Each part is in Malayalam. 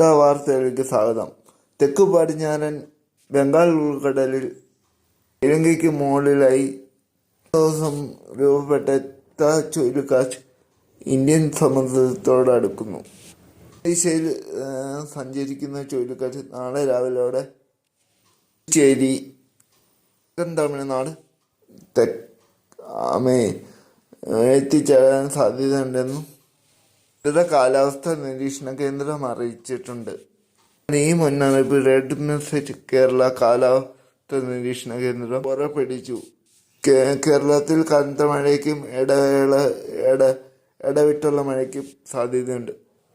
വാർത്തയിലേക്ക് സ്വാഗതം. തെക്കു പടിഞ്ഞാറൻ ബംഗാൾ ഉൾക്കടലിൽ ഇലങ്കയ്ക്ക് മുകളിലായി ദിവസം രൂപപ്പെട്ട ചുഴലിക്കാറ്റ് ഇന്ത്യൻ സമുദ്രത്തോടടുക്കുന്നു ദിശയിൽ സഞ്ചരിക്കുന്ന ചുഴലിക്കാറ്റ് നാളെ രാവിലെയോടെ ചേരി തമിഴ്നാട് തെക്ക് ആമേ എത്തിച്ചേരാൻ സാധ്യതയുണ്ടെന്നും ഇത് കാലാവസ്ഥാ നിരീക്ഷണ കേന്ദ്രം അറിയിച്ചിട്ടുണ്ട്. ഈ മുന്നറിയിപ്പ് റെഡ് മെസ്സേജ് കേരള കാലാവസ്ഥ നിരീക്ഷണ കേന്ദ്രം പുറപ്പെടുവിച്ചു. കേരളത്തിൽ കനത്ത മഴയ്ക്കും ഇടവേള ഇട ഇടവിട്ടുള്ള മഴയ്ക്കും സാധ്യതയുണ്ട്.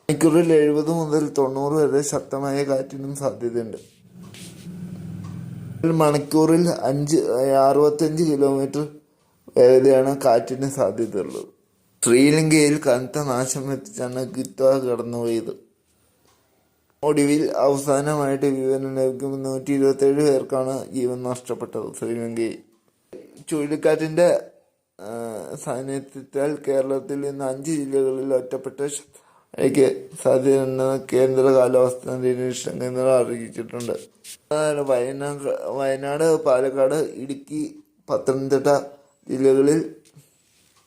മണിക്കൂറിൽ എഴുപത് മുതൽ തൊണ്ണൂറ് വരെ ശക്തമായ കാറ്റിനും സാധ്യതയുണ്ട്. മണിക്കൂറിൽ അഞ്ച് അറുപത്തഞ്ച് കിലോമീറ്റർ വേഗതയാണ് കാറ്റിന് സാധ്യതയുള്ളത്. ശ്രീലങ്കയിൽ കനത്ത നാശം എത്തിച്ചാണ് കിത്വ കടന്നുപോയത്. ഒടുവിൽ അവസാനമായിട്ട് വിവരം ലഭിക്കുമ്പോൾ നൂറ്റി ഇരുപത്തേഴ് പേർക്കാണ് ജീവൻ നഷ്ടപ്പെട്ടത് ശ്രീലങ്കയിൽ ചുഴലിക്കാറ്റിന്റെ സാന്നിധ്യത്താൽ കേരളത്തിൽ നിന്ന് അഞ്ച് ജില്ലകളിൽ ഒറ്റപ്പെട്ട മഴയ്ക്ക് സാധ്യതയുണ്ടെന്ന് കേന്ദ്ര കാലാവസ്ഥാ നിരീക്ഷണ കേന്ദ്രം അറിയിച്ചിട്ടുണ്ട് വയനാട് വയനാട് പാലക്കാട് ഇടുക്കി പത്തനംതിട്ട ജില്ലകളിൽ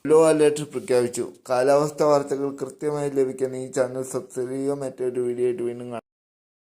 യെല്ലോ അലേർട്ട് പ്രഖ്യാപിച്ചു. കാലാവസ്ഥ വാർത്തകൾ കൃത്യമായി ലഭിക്കാൻ ഈ ചാനൽ സബ്സ്ക്രൈബ് ചെയ്യുക. മറ്റൊരു വീഡിയോ ആയിട്ട് വീണ്ടും കാണാം.